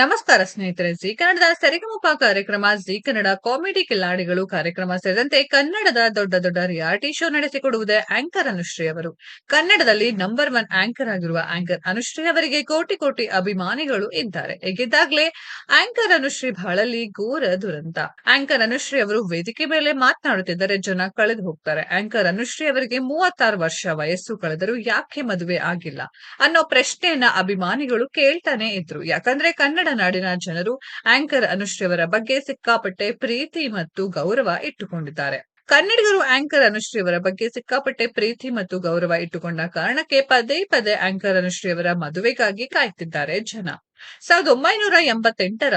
ನಮಸ್ಕಾರ ಸ್ನೇಹಿತರೆ, ಜಿ ಕನ್ನಡದ ಸರಿಗಮಪ ಕಾರ್ಯಕ್ರಮ, ಜಿ ಕನ್ನಡ ಕಾಮಿಡಿ ಕಿಲಾಡಿಗಳು ಕಾರ್ಯಕ್ರಮ ಸೇರಿದಂತೆ ಕನ್ನಡದ ದೊಡ್ಡ ದೊಡ್ಡ ರಿಯಾಲಿಟಿ ಶೋ ನಡೆಸಿಕೊಡುವುದೇ ಆಂಕರ್ ಅನುಶ್ರೀ ಅವರು. ಕನ್ನಡದಲ್ಲಿ ನಂಬರ್ ಒನ್ ಆಂಕರ್ ಆಗಿರುವ ಆಂಕರ್ ಅನುಶ್ರೀ ಅವರಿಗೆ ಕೋಟಿ ಕೋಟಿ ಅಭಿಮಾನಿಗಳು ಇದ್ದಾರೆ. ಹೇಗಿದ್ದಾಗ್ಲೇ ಆಂಕರ್ ಅನುಶ್ರೀ ಬಹಳಲ್ಲಿ ಘೋರ ದುರಂತ. ಆಂಕರ್ ಅನುಶ್ರೀ ಅವರು ವೇದಿಕೆ ಮೇಲೆ ಮಾತನಾಡುತ್ತಿದ್ದರೆ ಜನ ಕಳೆದು ಹೋಗ್ತಾರೆ. ಆಂಕರ್ ಅನುಶ್ರೀ ಅವರಿಗೆ ಮೂವತ್ತಾರು ವರ್ಷ ವಯಸ್ಸು ಕಳೆದರೂ ಯಾಕೆ ಮದುವೆ ಆಗಿಲ್ಲ ಅನ್ನೋ ಪ್ರಶ್ನೆಯನ್ನ ಅಭಿಮಾನಿಗಳು ಕೇಳ್ತಾನೆ ಇದ್ರು. ಯಾಕಂದ್ರೆ ಕನ್ನಡ ನಾಡಿನ ಜನರು ಆಂಕರ್ ಅನುಶ್ರೀ ಅವರ ಬಗ್ಗೆ ಸಿಕ್ಕಾಪಟ್ಟೆ ಪ್ರೀತಿ ಮತ್ತು ಗೌರವ ಇಟ್ಟುಕೊಂಡಿದ್ದಾರೆ. ಕನ್ನಡಿಗರು ಆಂಕರ್ ಅನುಶ್ರೀ ಅವರ ಬಗ್ಗೆ ಸಿಕ್ಕಾಪಟ್ಟೆ ಪ್ರೀತಿ ಮತ್ತು ಗೌರವ ಇಟ್ಟುಕೊಂಡ ಕಾರಣಕ್ಕೆ ಪದೇ ಪದೇ ಆಂಕರ್ ಅನುಶ್ರೀ ಅವರ ಮದುವೆಗಾಗಿ ಕಾಯ್ತಿದ್ದಾರೆ ಜನ. ಸಾವಿರದ ಒಂಬೈನೂರ ಎಂಬತ್ತೆಂಟರ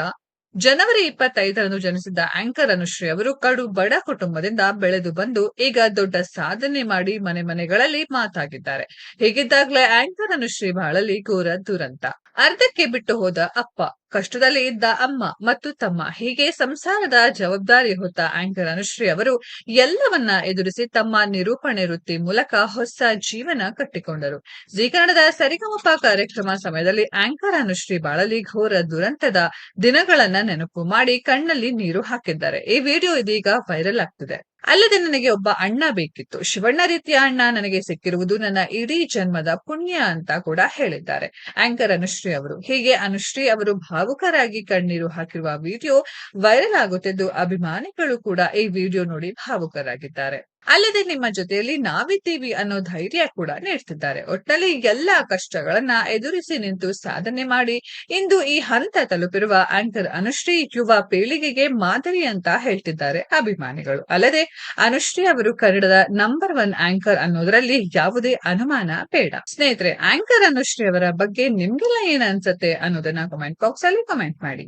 ಜನವರಿ ಇಪ್ಪತ್ತೈದರಂದು ಜನಿಸಿದ ಆಂಕರ್ ಅನುಶ್ರೀ ಅವರು ಕಡು ಬಡ ಕುಟುಂಬದಿಂದ ಬೆಳೆದು ಬಂದು ಈಗ ದೊಡ್ಡ ಸಾಧನೆ ಮಾಡಿ ಮನೆ ಮನೆಗಳಲ್ಲಿ ಮಾತಾಗಿದ್ದಾರೆ. ಹೀಗಿದ್ದಾಗಲೇ ಆಂಕರ್ ಅನುಶ್ರೀ ಬಾಳಲ್ಲಿ ಘೋರ ದುರಂತ ಅರ್ಧಕ್ಕೆ ಬಿಟ್ಟು ಹೋದ ಅಪ್ಪ. ಕಷ್ಟದಲ್ಲಿ ಇದ್ದ ಅಮ್ಮ ಮತ್ತು ತಮ್ಮ ಹೀಗೆ ಸಂಸಾರದ ಜವಾಬ್ದಾರಿ ಹೊತ್ತ ಆಂಕರ್ ಅನುಶ್ರೀ ಅವರು ಎಲ್ಲವನ್ನ ಎದುರಿಸಿ ತಮ್ಮ ನಿರೂಪಣೆ ವೃತ್ತಿ ಮೂಲಕ ಹೊಸ ಜೀವನ ಕಟ್ಟಿಕೊಂಡರು. ಜಿ ಕನ್ನಡದ ಸರಿಗಮಪ ಕಾರ್ಯಕ್ರಮ ಸಮಯದಲ್ಲಿ ಆಂಕರ್ ಅನುಶ್ರೀ ಬಾಳಲಿ ಘೋರ ದುರಂತದ ದಿನಗಳನ್ನ ನೆನಪು ಮಾಡಿ ಕಣ್ಣಲ್ಲಿ ನೀರು ಹಾಕಿದ್ದಾರೆ. ಈ ವಿಡಿಯೋ ಇದೀಗ ವೈರಲ್ ಆಗ್ತಿದೆ. ಅಲ್ಲದೆ ನನಗೆ ಒಬ್ಬ ಅಣ್ಣ ಬೇಕಿತ್ತು. ಶಿವಣ್ಣ ರೀತಿಯ ಅಣ್ಣ ನನಗೆ ಸಿಕ್ಕಿರುವುದು ನನ್ನ ಇಡೀ ಜನ್ಮದ ಪುಣ್ಯ ಅಂತ ಕೂಡ ಹೇಳಿದ್ದಾರೆ. ಆಂಕರ್ ಅನುಶ್ರೀ ಅವರು. ಹೀಗೆ ಅನುಶ್ರೀ ಅವರು ಭಾವುಕರಾಗಿ ಕಣ್ಣೀರು ಹಾಕಿರುವ ವಿಡಿಯೋ ವೈರಲ್ ಆಗುತ್ತಿದ್ದು ಅಭಿಮಾನಿಗಳು ಕೂಡ ಈ ವಿಡಿಯೋ ನೋಡಿ ಭಾವುಕರಾಗಿದ್ದಾರೆ. ಅಲ್ಲದೆ ನಿಮ್ಮ ಜೊತೆಯಲ್ಲಿ ನಾವಿದ್ದೀವಿ ಅನ್ನೋ ಧೈರ್ಯ ಕೂಡ ನೀಡ್ತಿದ್ದಾರೆ. ಒಟ್ಟಲ್ಲಿ ಎಲ್ಲಾ ಕಷ್ಟಗಳನ್ನ ಎದುರಿಸಿ ನಿಂತು ಸಾಧನೆ ಮಾಡಿ, ಇಂದು ಈ ಹಂತ ತಲುಪಿರುವ ಆಂಕರ್ ಅನುಶ್ರೀ ಯುವ ಪೀಳಿಗೆಗೆ ಮಾದರಿ ಅಂತ ಹೇಳ್ತಿದ್ದಾರೆ ಅಭಿಮಾನಿಗಳು. ಅಲ್ಲದೆ ಅನುಶ್ರೀ ಅವರು ಕನ್ನಡದ ನಂಬರ್ ಒನ್ ಆಂಕರ್ ಅನ್ನೋದ್ರಲ್ಲಿ ಯಾವುದೇ ಅನುಮಾನ ಬೇಡ. ಸ್ನೇಹಿತರೆ ಆಂಕರ್ ಅನುಶ್ರೀ ಅವರ ಬಗ್ಗೆ ನಿಮ್ಗೆಲ್ಲ ಏನ್ ಅನ್ಸುತ್ತೆ ಅನ್ನೋದನ್ನ ಕಮೆಂಟ್ ಬಾಕ್ಸ್ ಅಲ್ಲಿ ಕಮೆಂಟ್ ಮಾಡಿ.